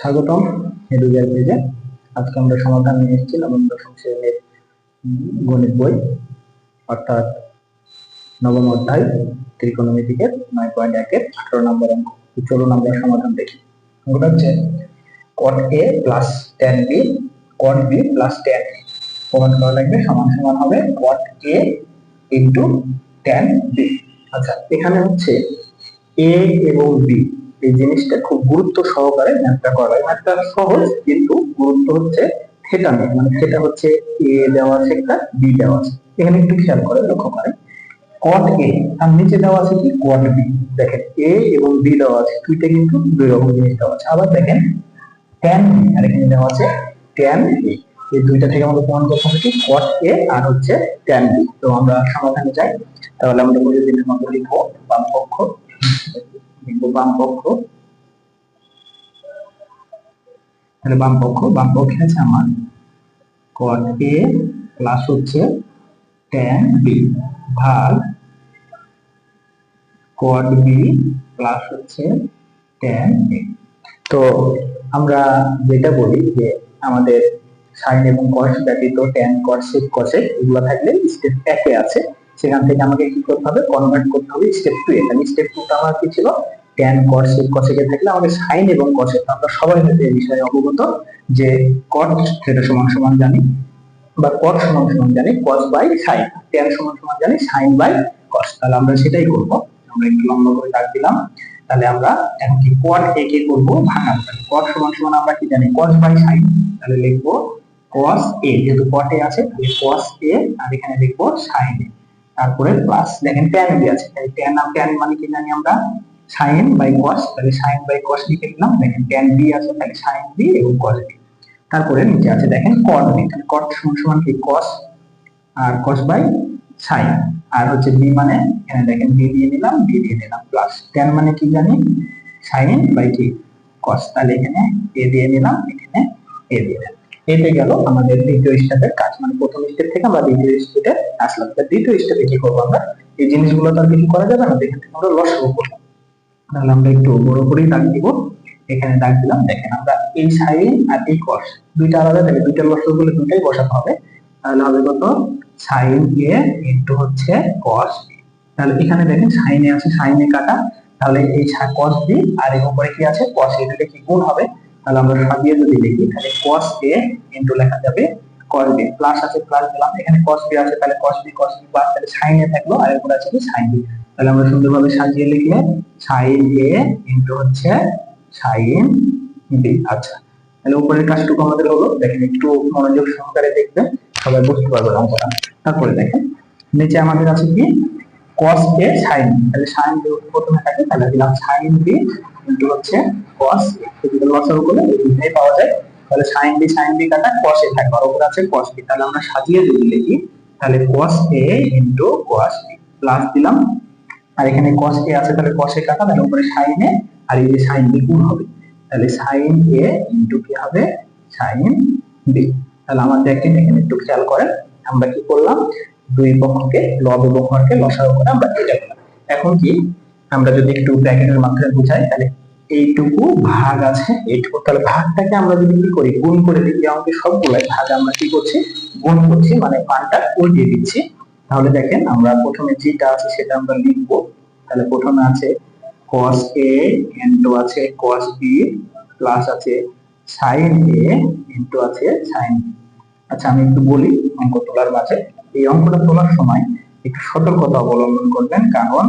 স্বাগতম এডুকেয়ার পেজে। আজকে আমরা সমাধান নিয়ে এসেছি নবম দশম শ্রেণির গণিত বই, অর্থাৎ নবম অধ্যায় ত্রিকোণমিতিকের নয় পয়েন্ট একের আঠারো নম্বর অঙ্ক। চলুন আমরা সমাধান দেখি। অঙ্কটা হচ্ছে cot A plus tan B cot B plus tan প্রমাণ করা লাগবে, সমান সমান হবে cot A into tan B আচ্ছা এখানে হচ্ছে এ এবং বি এই জিনিসটা খুব গুরুত্ব সহকারে ম্যাথটা করা ম্যাথটা সহজ, কিন্তু গুরুত্ব হচ্ছে থেটা নিয়ে। মানে থেটা হচ্ছে এ দেওয়া আছে একটা বি দেওয়া আছে। এখানে একটু খেয়াল করে লক্ষ্য করে কট এ আর নিচে দেওয়া আছে কি? কট বি দেখেন এ এবং বি দেওয়া আছে। দুইটা কিন্তু দুই রকম জিনিস দেওয়া আছে। আবার দেখেন ট্যান বি আর এখানে দেওয়া আছে ট্যান বি এই দুইটা থেকে আমাদের প্রমাণ করতে হবে কি? কট এ আর হচ্ছে ট্যান বি তো আমরা সমাধানে যাই। তাহলে আমরা প্রতিদিনের মতো লিখব বাম পক্ষ। লিখব বাম পক্ষ। বাম পক্ষ, বাম পক্ষে আছে আমার। কট এ প্লাস হচ্ছে ট্যান বি ভাগ কট বি প্লাস হচ্ছে ট্যান এ তো আমরা যেটা বলি যে আমাদের সাইন এবং কস ব্যতীত ট্যান কস সেক কসেক এগুলো থাকলে স্টেপ একে আছে। সেখান থেকে আমাকে কি করতে হবে? কনভার্ট করতে হবে স্টেপ টু এ। তাহলে স্টেপ টু আমার কি ছিল? ট্যান কট সেক কসেকে থাকলে আমাদের সাইন এবং কসেক আমরা সবাই হয়তো এই বিষয়ে অবগত যে কট সেটা সমান সমান জানি বা কট সমান সমান জানি কস বাই সাইন ট্যান সমান সমান জানি সাইন বাই কস তাহলে আমরা সেটাই করব। আমরা একটু লম্বা করে দাগ দিলাম। তাহলে আমরা এখন কি কট এ কে করব? ভাঙা কট সমান সমান আমরা কি জানি? কস বাই সাইন তাহলে লিখব cos a, যেহেতু a আছে, তাহলে cos a আর এখানে লিখব sin a তারপরে প্লাস দেখেন tan b আছে। তাহলে tan আর tan মানে কি জানি আমরা? সাইন বাই cos, তাহলে সাইন বাই cos লিখে দিলাম। দেখেন tan b আছে, তাহলে sin b এবং cos b তারপরে নিচে আছে দেখেন cot b, তাহলে cot সমান কি? কস আর cos বাই সাইন আর হচ্ছে b মানে এখানে দেখেন b দিয়ে নিলাম b দিয়ে নিলাম প্লাস tan মানে কি জানি? সাইন বাই কি? cos তাহলে এখানে এ দিয়ে নিলাম, এখানে এ দিয়ে নিলাম। এতে গেল আমাদের দ্বিতীয় স্টেপের কাজ। মানে প্রথম স্টেপ থেকে আমরা দ্বিতীয় স্টেপে আসলাম। দ্বিতীয় স্টেপে কি করব আমরা? এই জিনিসগুলো তো আর কিছু করা যাবে না। থেকে আমরা লসাগু করব। তাহলে আমরা একটু বড় করেই দাগ দিব। এখানে দাগ দিলাম। দেখেন আমরা এই সাইন আর এই কস দুইটা আলাদা। থাকে দুইটা লসাগু গুলো দুইটাই বসাতে হবে। তাহলে হবে কত? সাইন এ ইন্টু হচ্ছে কস তাহলে এখানে দেখেন সাইনে আছে সাইনে কাটা। তাহলে এই কস বি আর এর উপরে কি আছে? কস এ কি গুণ হবে? তাহলে আমরা সাজিয়ে যদি লিখি তাহলে cos a ইনটু লেখা যাবে cos b প্লাস আছে প্লাস দিলাম এখানে cos b আছে, তাহলে cos b cos b বাদ তাহলে sin a থাকল, আর এরপর আছে sin b তাহলে আমরা সুন্দরভাবে সাজিয়ে লিখলে sin a ইনটু হচ্ছে sin b আচ্ছা তাহলে উপরের কাজটুকু আমাদের হলো, দেখেন একটু মনোযোগ সহকারে দেখবেন, সবাই বুঝতে পারবে অঙ্কটা তারপরে দেখেন, নিচে আমাদের আছে কি? Cos a sin তাহলে sin যদি প্রথমে থাকে, তাহলে দিলাম sin b ইনটু হচ্ছে cos a যদি লসাগু করে এই দুটোই পাওয়া যায়। তাহলে sin b sin b কাটা cos a থাকবে আর উপরে আছে cos b তাহলে আমরা সাজিয়ে যদি লিখি, তাহলে cos a into cos b plus দিলাম, আর এখানে cos a আছে, তাহলে cos a কাটা, তাহলে উপরে sin a, আর এই যে sin b গুণ হবে। তাহলে sin a ইনটু কি হবে? sin b তাহলে আমাদের এখানে একটু খেয়াল করেন, আমরা কি করলাম? দুই পক্ষকে, লব এবং হরকে করে আমরা এটা করলাম এখন কি, আমরা যদি একটু ব্র্যাকেটের মাধ্যমে বুঝাই, তাহলে এইটুকু ভাগ আছে, এইটুকু, তাহলে ভাগটাকে আমরা যদি কি করি, গুণ করে দিই আমাকে সবগুলাই, ভাগ আমরা কি করছি, গুণ করছি মানে মানটা উল্টিয়ে দিচ্ছি। তাহলে দেখেন, আমরা প্রথমে যেটা আছে সেটা আমরা লিখব। তাহলে প্রথমে আছে cos a ইনটু আছে cos b প্লাস আছে sin a ইনটু আছে sin b আচ্ছা আমি একটু বলি, অঙ্ক তোলার মাঝে। এই অঙ্কটা তোলার সময় একটু সতর্কতা অবলম্বন করবেন, কারণ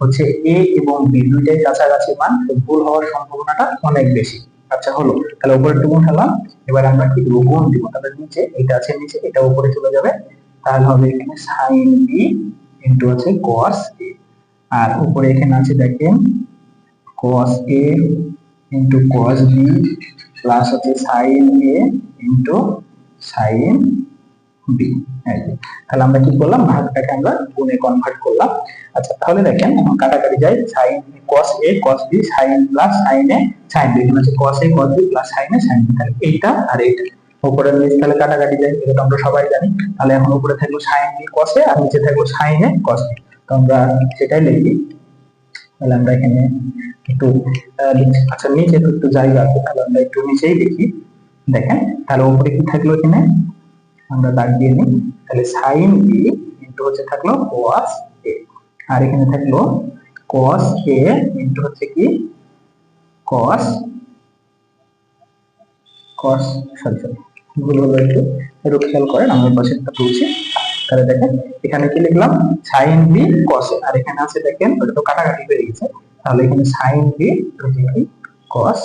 হচ্ছে এ এবং বি দুইটাই কাছাকাছি মান ভুল হওয়ার সম্ভাবনাটা অনেক বেশি। আচ্ছা হলো, তাহলে উপরে টুকুন খেলাম এবার আমরা কি দেবো? গুণ দিব। তাহলে নিচে, এটা আছে নিচে, এটা উপরে চলে যাবে। তাহলে হবে এখানে সাইন বি ইন্টু আছে কস এ আর উপরে এখানে আছে দেখেন cos A into cos B plus আছে sine A into sine B তাহলে আমরা কি করলাম? ভাগটাকে আমরা গুণে কনভার্ট করলাম। আচ্ছা তাহলে দেখেন কাটাকাটি যায় sine cos a, cos plus plus তাহলে এইটা আর এইটা। উপরে নিচ তাহলে কাটাকাটি এটা আমরা সবাই জানি। তাহলে এখন উপরে থাকল আর নিচে থাকল তো আমরা সেটাই লিখি। তাহলে আমরা এখানে একটু আচ্ছা নিচে একটু জায়গা আছে। তাহলে আমরা একটু নিচেই দেখি দেখেন, তাহলে উপরে কি থাকল এখানে? আমরা দাগ দিয়ে নিই। তাহলে সাইন বি ইন্টু হচ্ছে থাকল cos এ আর এখানে থাকল cos এ ইন্টু হচ্ছে কি? cos cos সরি সরি ভুল হলো একটু। একটু খেয়াল করেন, আমার পাশে একটা তুলছি তাহলে দেখেন, এখানে কি লিখলাম? সাইন বি cos এ আর এখানে আছে দেখেন, ওটা তো কাটাকাটি হয়ে গেছে। তাহলে এখানে সাইন বি কি? cos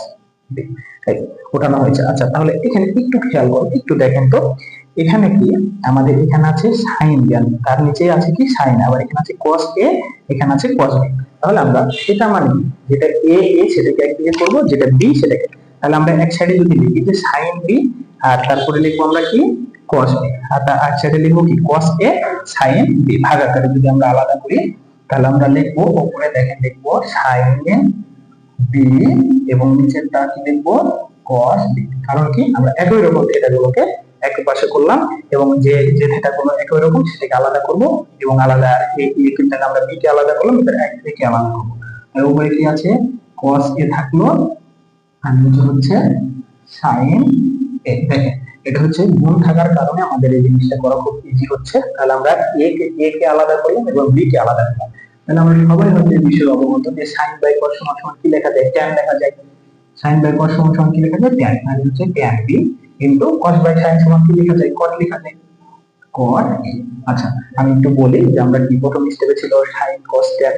বি ওঠানো হয়েছে। আচ্ছা তাহলে এখানে একটু খেয়াল করো একটু দেখেন তো। এখানে কি? আমাদের এখানে আছে সাইন আর তার নিচে আছে কি? সাইন আবার এখানে আছে cos এ এখানে আছে cos বি তাহলে আমরা এটা মানে যেটা এ এ সেটাকে একদিকে করব, যেটা বি সেটাকে। তাহলে আমরা এক সাইডে যদি লিখি যে সাইন বি আর তারপরে লিখব আমরা কি? cos বি আর তার এক সাইডে লিখব কি? cos এ সাইন বি ভাগ আকারে যদি আমরা আলাদা করি, তাহলে আমরা লিখব উপরে দেখেন, লিখব সাইন বি এবং নিচেরটা কি লিখব? cos বি কারণ কি? আমরা একই রকম থিটাগুলোকে একই পাশে করলাম এবং যে যে থিটা থিটাগুলো একই রকম, সেটাকে আলাদা করব এবং আলাদা এই তিনটাকে আমরা বি কে আলাদা করলাম, এবার এক থেকে আলাদা করব। আর উপরে কি আছে? cos এ থাকল, আর নিচে হচ্ছে সাইন এ দেখেন, এটা হচ্ছে গুণ থাকার কারণে আমাদের এই জিনিসটা করা খুব ইজি হচ্ছে। তাহলে আমরা এ কে এ কে আলাদা করলাম এবং বি কে আলাদা করলাম। তাহলে আমরা সবাই হচ্ছে বিষয়ে অবগত যে সাইন বাই cos সমান কি লেখা যায়? tan লেখা যায়। সাইন বাই cos সমান কি লেখা যায়? tan মানে হচ্ছে tan b into cos by sin সমান কি লেখা যায়? cot লেখা যায়। cot আচ্ছা আমি একটু বলি যে আমরা কি প্রথম স্টেপে ছিল sin cos tan?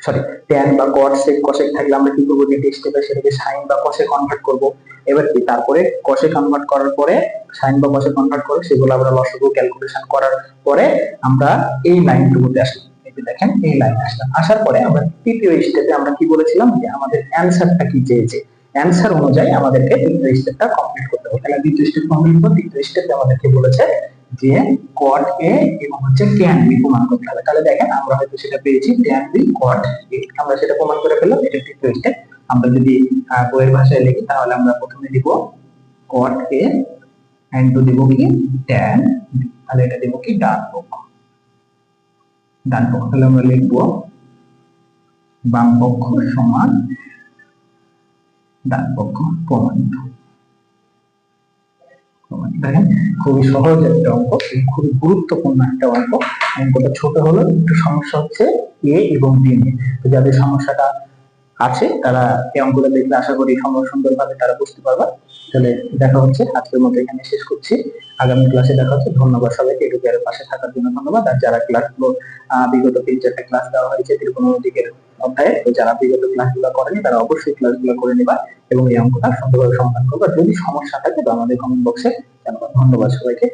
Sorry tan বা cot sec, cosec থাকলে আমরা কি করব? দ্বিতীয় স্টেপে সেটাকে sin বা cos এ কনভার্ট করব। এবার কি? তারপরে cos এ কনভার্ট করার পরে, sin বা cos এ কনভার্ট করে, সেগুলো আমরা লসগু ক্যালকুলেশন করার পরে আমরা এই লাইনটুকুতে আসলাম। দেখেন, এই লাইন আসলাম। আসার পরে আমরা তৃতীয় স্টেপে আমরা কি বলেছিলাম যে আমাদের অ্যানসারটা কি চেয়েছে? অ্যানসার অনুযায়ী আমাদেরকে তৃতীয় স্টেপটা কমপ্লিট করতে হবে। তাহলে দ্বিতীয় স্টেপ কমপ্লিট করে তৃতীয় স্টেপে আমাদেরকে বলেছে যে cot a এবং হচ্ছে tan b প্রমাণ করতে হবে। তাহলে দেখেন আমরা হয়তো সেটা পেয়েছি, tan b, cot a আমরা সেটা প্রমাণ করে ফেললাম, এটা তৃতীয় স্টেপ আমরা যদি বইয়ের ভাষায় লিখি, তাহলে আমরা প্রথমে দিব cot a and টু দিব কি? b তাহলে এটা দিব কি? ডান পক্ষ ডান পক্ষ তাহলে আমরা লিখব বাম পক্ষ সমান ডান পক্ষ প্রমাণিত খুবই সহজ একটা অঙ্ক, খুবই গুরুত্বপূর্ণ একটা অঙ্ক। অঙ্কটা ছোট হলো, একটু সমস্যা হচ্ছে এ এবং বি নিয়ে। যাদের সমস্যাটা আছে, তারা এই অঙ্কটা দেখলে আশা করি সুন্দর সুন্দরভাবে তারা বুঝতে পারবে। তাহলে দেখা হচ্ছে। আজকের মতো এখানে শেষ করছি। আগামী ক্লাসে দেখা হচ্ছে। ধন্যবাদ সবাইকে। আর পাশে থাকার জন্য ধন্যবাদ। আর যারা ক্লাসগুলো আহ, বিগত তিন চারটা ক্লাস দেওয়া হয়েছে ত্রিকোণ দিকের অধ্যায়ে তো যারা বিগত ক্লাসগুলো করেনি তারা অবশ্যই ক্লাসগুলো করে নেবা এবং এই অঙ্কটা সুন্দরভাবে সমাধান করবা। যদি সমস্যা থাকে তো আমাদের কমেন্ট বক্সে জানাবা। ধন্যবাদ সবাইকে।